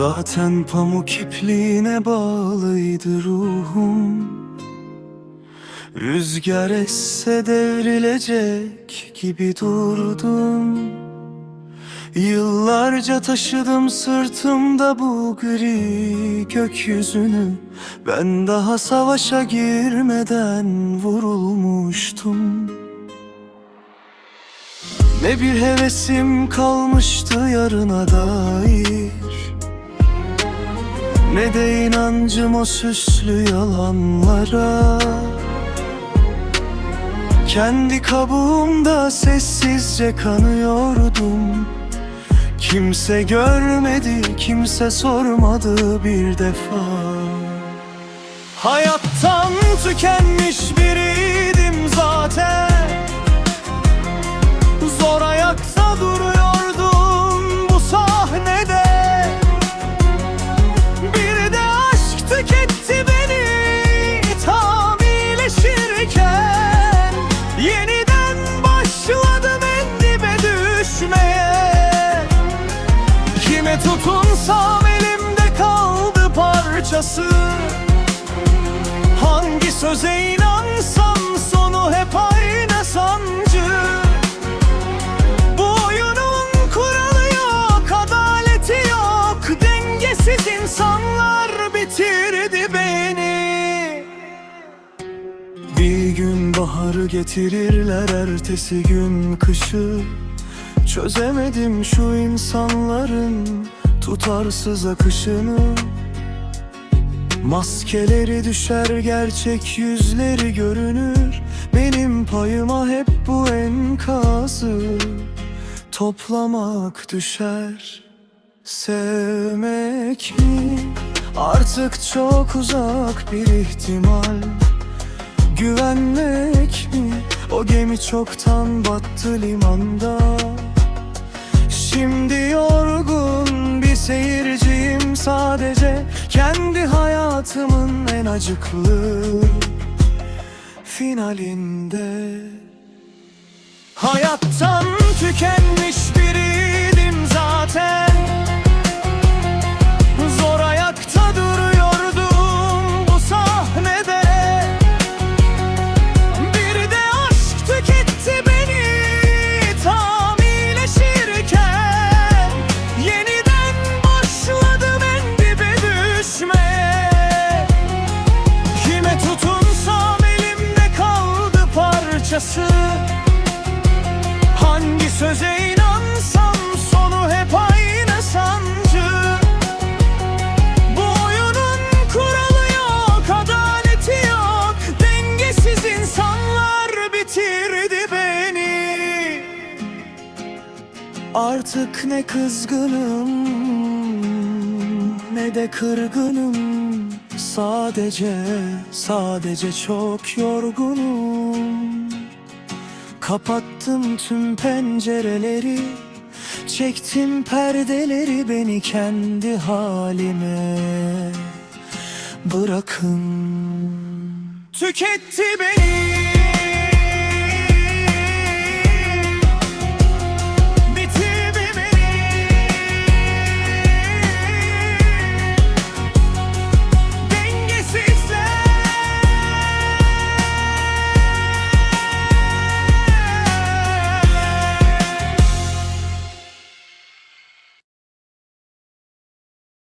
Zaten pamuk ipliğine bağlıydı ruhum. Rüzgar esse devrilecek gibi durdum. Yıllarca taşıdım sırtımda bu gri gökyüzünü. Ben daha savaşa girmeden vurulmuştum. Ne bir hevesim kalmıştı yarına dair Ne de inancım o süslü yalanlara. Kendi kabuğumda sessizce kanıyordum. Kimse görmedi, kimse sormadı bir defa. Hayattan tükenmiş biriydim Yeniden başladım en dibe düşmeye Kime tutunsam elimde kaldı parçası. Hangi söze inansam sonu hep aynı getirirler ertesi gün kışı. Çözemedim şu insanların tutarsız akışını. Maskeleri düşer gerçek yüzleri görünür. Benim payıma hep bu enkazı. Toplamak düşer Sevmek mi? Artık çok uzak bir ihtimal Güvenmek mi? O gemi çoktan battı limanda. Şimdi yorgun bir seyirciyim sadece. Kendi hayatımın en acıklı finalinde. Hayattan tükenmiş parçası. Hangi söze inansam sonu hep aynı sancı. Bu oyunun kuralı yok, adaleti yok. Dengesiz insanlar bitirdi beni. Artık ne kızgınım ne de kırgınım. Sadece, sadece çok yorgunum Kapattım tüm pencereleri Çektim perdeleri beni kendi halime. Bırakın. Tüketti beni